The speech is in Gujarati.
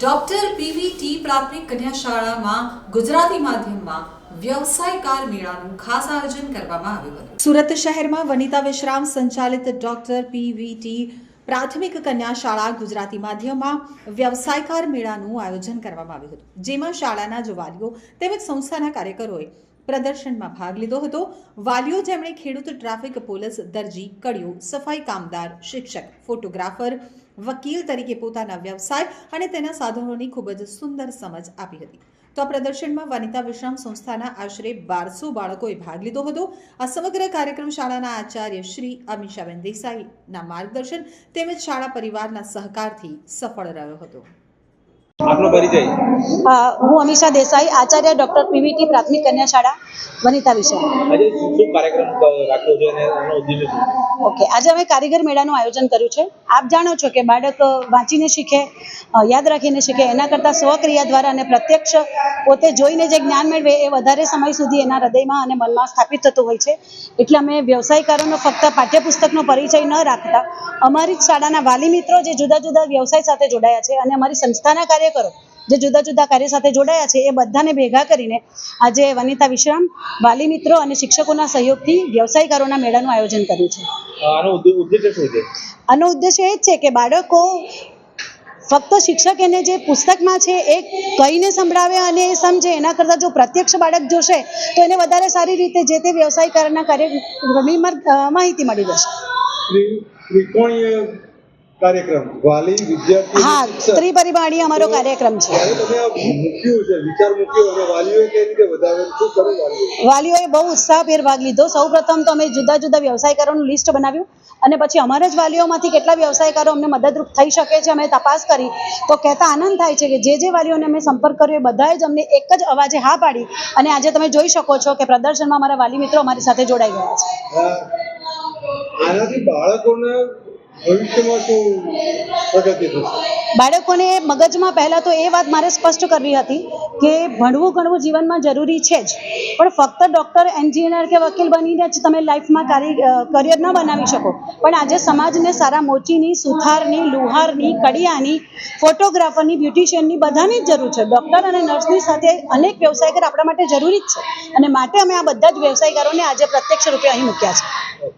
ડોક્ટર પીવીટી પ્રાથમિક કન્યા શાળામાં ગુજરાતી માધ્યમમાં વ્યવસાયકાર મેળાનું ખાસ આયોજન કરવામાં આવ્યું હતું. સુરત શહેરમાં વનિતા વિશ્રામ સંચાલિત ડોક્ટર પીવીટી પ્રાથમિક કન્યા શાળા ગુજરાતી માધ્યમમાં વ્યવસાયકાર મેળાનું આયોજન કરવામાં આવ્યું હતું, જેમાં શાળાના જો વાલીઓ તેમજ સંસ્થાના કાર્યકરોએ પ્રદર્શનમાં ભાગ લીધો હતો. વાલીઓ જેમણે ખેડૂત ટ્રાફિક પોલીસ દરજી, કડીઓ, સફાઈ કામદાર, શિક્ષક, ફોટોગ્રાફર, વકીલ તરીકે પોતાના વ્યવસાય અને તેના સાધનોની ખૂબ જ સુંદર સમજ આપી હતી. તો આ પ્રદર્શનમાં વનિતા વિશ્રામ સંસ્થાના આશરે બારસો બાળકોએ ભાગ લીધો હતો. આ સમગ્ર કાર્યક્રમ શાળાના આચાર્ય શ્રી અમીષાબેન દેસાઈના માર્ગદર્શન તેમજ શાળા પરિવારના સહકારથી સફળ રહ્યો હતો. આપનો પરિચય. હું અમીષા દેસાઈ આચાર્ય ડોક્ટર પીવીટી પ્રાથમિક કન્યા શાળા વનિતા વિશે આજે શું શું કાર્યક્રમ રાખ્યો છે અને એનો ઉદ્દેશ્ય ઓકે આજે અમે કારીગર મેળાનું આયોજન કર્યું છે. આપ જાણો છો કે બાળક વાંચીને શીખે યાદ રાખીને શીખે, એના કરતાં સ્વક્રિયા દ્વારા અને પ્રત્યક્ષ પોતે જોઈને જે જ્ઞાન મેળવે એ વધારે સમય સુધી એના હૃદયમાં અને મનમાં સ્થાપિત થતું હોય છે. એટલે અમે વ્યવસાયકારોનો ફક્ત પાઠ્યપુસ્તકનો પરિચય ન રાખતા, અમારી જ શાળાના વાલી મિત્રો જે જુદા જુદા વ્યવસાય સાથે જોડાયા છે અને અમારી સંસ્થાના કાર્યકરો જે જુદા જુદા કાર્ય સાથે જોડાયા છે એ બધાને ભેગા કરીને આજે વનિતા વિશ્રામ વાલી મિત્રો અને શિક્ષકોના સહયોગથી વ્યવસાયકારોના મેળાનું આયોજન કર્યું છે. આનો ઉદ્દે- ઉદ્દેશ્ય એ જ છે કે બાળકો ફક્ત શિક્ષક એને જે પુસ્તકમાં છે એ કહીને સંભળાવે અને એ સમજે એના કરતાં જો પ્રત્યક્ષ બાળક જોશે તો એને વધારે સારી રીતે જે તે વ્યવસાયકારના કાર્યક્રમની માહિતી મળી જશે. ત્રિકોણીય કાર્યક્રમ. વાલી વિદ્યાર્થી હા. ત્રિપરિમાણીય અમારો કાર્યક્રમ છે. ત્યારે તમે આ મૂક્યું છે વિચાર મૂક્યો. અને વાલીઓએ કઈ રીતે વધારે શું કર્યું વાલીઓ વાલીઓએ બહુ ઉત્સાહભેર ભાગ લીધો. સૌપ્રથમ તો અમે જુદા જુદા વ્યવસાયકારોનું લિસ્ટ બનાવ્યું અને પછી અમારા જ વાલીઓમાંથી કેટલા વ્યવસાયકારો અમને મદદરૂપ થઈ શકે છે અમે તપાસ કરી. તો કહેતા આનંદ થાય છે કે જે જે વાલીઓને અમે સંપર્ક કર્યો એ બધાએ જ અમને એક જ અવાજે હા પાડી. અને આજે તમે જોઈ શકો છો કે પ્રદર્શનમાં અમારા વાલી મિત્રો અમારી સાથે જોડાઈ ગયા છે. આનાથી બાળકોને બાળકોને મગજમાં પહેલાં તો એ વાત મારે સ્પષ્ટ કરવી હતી કે ભણવું ગણવું જીવનમાં જરૂરી છે જ. પણ ફક્ત ડૉક્ટર, એન્જિનિયર કે વકીલ બનીને જ તમે લાઈફમાં કરિયર ન બનાવી શકો. પણ આજે સમાજને સારા મોચીની, સુથારની, લુહારની, કડિયાની, ફોટોગ્રાફરની, બ્યુટિશિયનની બધાની જ જરૂર છે. ડૉક્ટર અને નર્સની સાથે અનેક વ્યવસાયકર આપણા માટે જરૂરી જ છે. અને માટે અમે આ બધા જ વ્યવસાયકારોને આજે પ્રત્યક્ષ રૂપે અહીં મૂક્યા છે.